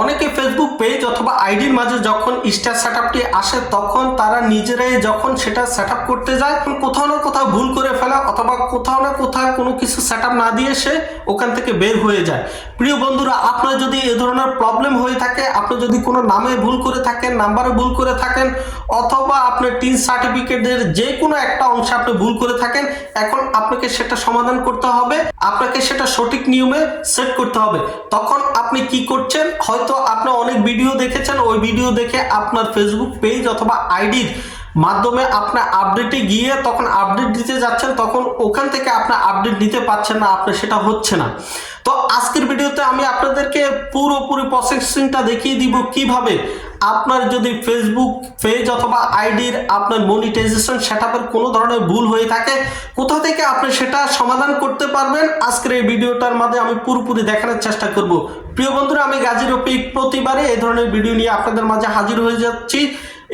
অনেকে Facebook page অথবা আইডির মাঝে যখন স্টার সেট আসে, তখন তারা নিজেরাই যখন সেটা সেট আপ করতে যায় কোথাও না কোথাও ভুল করে ফেলা অথবা কোথাও না কোথাও কোনো কিছু সেট আপ না দিয়ে সে ওখান থেকে বের হয়ে যায়। প্রিয় বন্ধুরা, আপনার যদি এ ধরনের প্রবলেম হয়ে থাকে, আপনি যদি কোনো নামে ভুল করে থাকেন নাম্বারে ভুল করে থাকেন, অথবা আপনার টিন সার্টিফিকেটের যে কোনো একটা অংশে আপনি ভুল করে থাকেন, এখন আপনাকে সেটা সমাধান করতে হবে। আপনাকে সেটা সঠিক নিয়মে সেট করতে হবে। তখন আপনি কি করছেন? হয়তো আপনি অনেক ভিডিও দেখেছেন, ওই ভিডিও দেখে আপনার ফেসবুক পেজ অথবা আইডির মাধ্যমে আপনার আপডেটে গিয়ে তখন আপডেট দিতে যাচ্ছেন, তখন ওখান থেকে আপনার আপডেট দিতে পারছেন না, আপনার সেটা হচ্ছে না। তো আজকের ভিডিওতে আমি আপনাদেরকে পুরোপুরি প্রসেসিংটা দেখিয়ে দিব কীভাবে আপনার যদি ফেসবুক পেজ অথবা আইডির আপনার মনিটাইজেশন সেটআপের কোনো ধরনের ভুল হয়ে থাকে, কোথা থেকে আপনি সেটা সমাধান করতে পারবেন? আজকের এই ভিডিওটার মাঝে আমি পুরোপুরি দেখানোর চেষ্টা করব। প্রিয় বন্ধুরা, আমি গাজী রফিক প্রতিবারে এই ধরনের ভিডিও নিয়ে আপনাদের মাঝে হাজির হয়ে যাচ্ছি।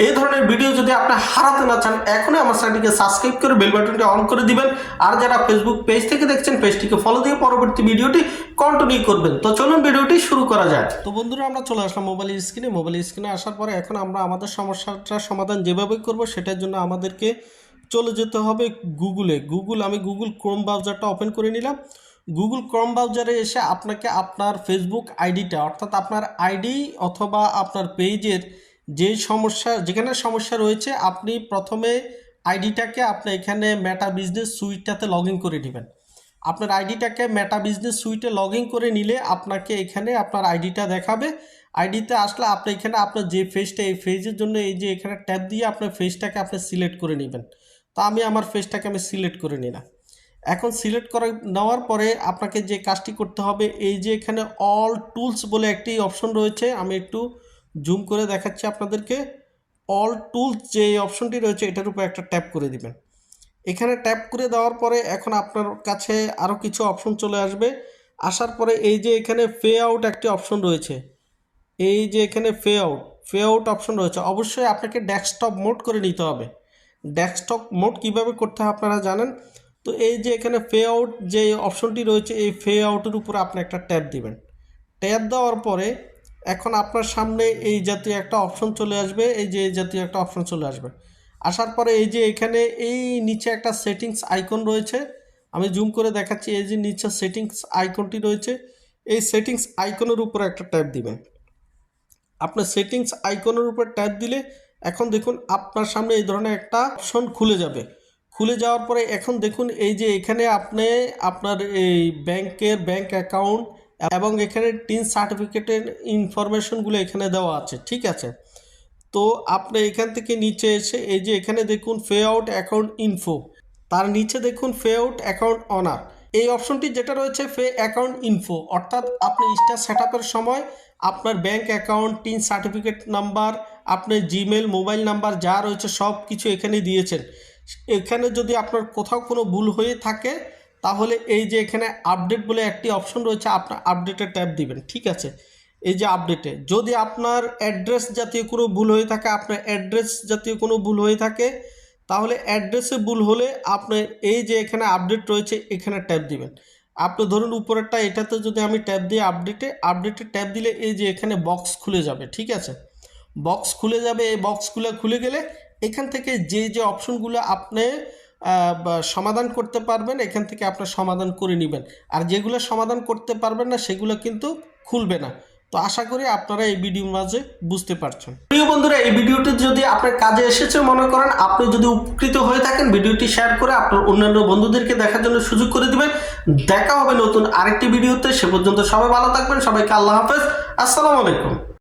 এই ধরনের ভিডিও যদি আপনি হারাতে না চান, এখনই আমার চ্যানেলটিকে সাবস্ক্রাইব করে বেল বাটনটি অন করে দিবেন। আর যারা ফেসবুক পেজ থেকে দেখছেন পেজটিকে ফলো দিয়ে পরবর্তী ভিডিওটি কন্টিনিউ করবেন। তো চলুন ভিডিওটি শুরু করা যায় তো বন্ধুরা, আমরা চলে আসলাম মোবাইল স্ক্রিনে মোবাইল স্ক্রিনে আসার পরে এখন আমরা আমাদের সমস্যাটা সমাধান যেভাবে করব, সেটার জন্য আমাদেরকে চলে যেতে হবে গুগলে গুগল আমি গুগল ক্রোম ব্রাউজারটা ওপেন করে নিলাম। গুগল ক্রোম ব্রাউজারে এসে আপনাকে আপনার ফেসবুক আইডিটা অর্থাৎ আপনার আইডি অথবা আপনার পেজের যে সমস্যা, যেখানে সমস্যা রয়েছে, আপনি প্রথমে আইডিটাকে আপনি এখানে মেটা বিজনেস সুইটটাতে লগ করে নেবেন। আপনার আইডিটাকে মেটা বিজনেস সুইটে লগ করে নিলে আপনাকে এখানে আপনার আইডিটা দেখাবে। আইডিতে আসলে আপনি এখানে আপনার যে ফেজটা এই ফেজের জন্য এই যে এখানে ট্যাপ দিয়ে আপনার ফেজটাকে আপনি সিলেক্ট করে নেবেন। তো আমি আমার ফেজটাকে আমি সিলেক্ট করে নিলাম। এখন সিলেক্ট করে নেওয়ার পরে আপনাকে যে কাজটি করতে হবে, এই যে এখানে অল টুলস বলে একটি অপশন রয়েছে, আমি একটু জুম করে দেখাচ্ছি আপনাদেরকে। অল টুলস যে অপশনটি রয়েছে, এটার উপর একটা ট্যাপ করে দিবেন। এখানে ট্যাপ করে দেওয়ার পরে এখন আপনার কাছে আরও কিছু অপশন চলে আসবে। আসার পরে এই যে এখানে ফে আউট একটি অপশন রয়েছে। এই যে এখানে ফে আউট ফে আউট অপশন রয়েছে। অবশ্যই আপনাকে ডেস্কটপ মোড করে নিতে হবে। ডেস্কটপ মোড কীভাবে করতে হয় আপনারা জানেন? তো এই যে এখানে ফে আউট যে অপশনটি রয়েছে, এই ফে আউটের উপরে আপনি একটা ট্যাপ দিবেন। ট্যাপ দেওয়ার পরে এখন আপনার সামনে এই জাতীয় একটা অপশন চলে আসবে, এই যে এই জাতীয় একটা অপশন চলে আসবে। আসার পরে এই যে এখানে এই নিচে একটা সেটিংস আইকন রয়েছে, আমি জুম করে দেখাচ্ছি, এই যে নিচে সেটিংস আইকনটি রয়েছে, এই সেটিংস আইকনের উপরে একটা ট্যাপ দিবেন। আপনার সেটিংস আইকনের উপর ট্যাপ দিলে এখন দেখুন আপনার সামনে এই ধরনের একটা অপশন খুলে যাবে। খুলে যাওয়ার পরে এখন দেখুন এই যে এখানে আপনি আপনার এই ব্যাংকের ব্যাংক অ্যাকাউন্ট এবং এখানে টিন সার্টিফিকেটের ইনফরমেশনগুলো এখানে দেওয়া আছে, ঠিক আছে? তো আপনি এখান থেকে নিচে এসে, এই যে এখানে দেখুন ফে আউট অ্যাকাউন্ট ইনফো তার নিচে দেখুন ফে আউট অ্যাকাউন্ট অনার এই অপশনটি যেটা রয়েছে ফে অ্যাকাউন্ট ইনফো অর্থাৎ আপনি স্টার সেট সময় আপনার bank account TIN certificate number আপনার জিমেল মোবাইল নাম্বার যা রয়েছে সব কিছু এখানে দিয়েছেন। এখানে যদি আপনার কোথাও কোনো ভুল হয়ে থাকে তাহলে এই যে এখানে আপডেট বলে একটি অপশন রয়েছে আপনার আপডেটে ট্যাপ দিবেন, ঠিক আছে? এই যে আপডেটে যদি আপনার অ্যাড্রেস জাতীয় কোনো ভুল হয়ে থাকে, আপনার অ্যাড্রেস জাতীয় কোনো ভুল হয়ে থাকে, তাহলে অ্যাড্রেসে ভুল হলে আপনার এই যে এখানে আপডেট রয়েছে, এখানে ট্যাপ দিবেন। আপনি ধরুন উপরেরটা, এটাতে যদি আমি ট্যাপ দিই আপডেটে আপডেটে ট্যাপ দিলে এই যে এখানে বক্স খুলে যাবে, ঠিক আছে? বক্স খুলে যাবে, এই বক্সগুলো খুলে গেলে এখান থেকে যে যে অপশনগুলো আপনি সমাধান করতে পারবেন, এখান থেকে আপনার সমাধান করে নেবেন। আর যেগুলো সমাধান করতে পারবেন না, সেগুলো কিন্তু খুলবে না। তো আশা করি আপনারা এই ভিডিওর মাঝে বুঝতে পারছেন। প্রিয় বন্ধুরা, এই ভিডিওটি যদি আপনার কাজে এসেছে মনে করেন, আপনি যদি উপকৃত হয়ে থাকেন, ভিডিওটি শেয়ার করে আপনার অন্যান্য বন্ধুদেরকে দেখার জন্য সুযোগ করে দিবেন। দেখা হবে নতুন আরেকটি ভিডিওতে। সে পর্যন্ত সবাই ভালো থাকবেন, সবাইকে আল্লাহ হাফেজ। আসসালামু আলাইকুম।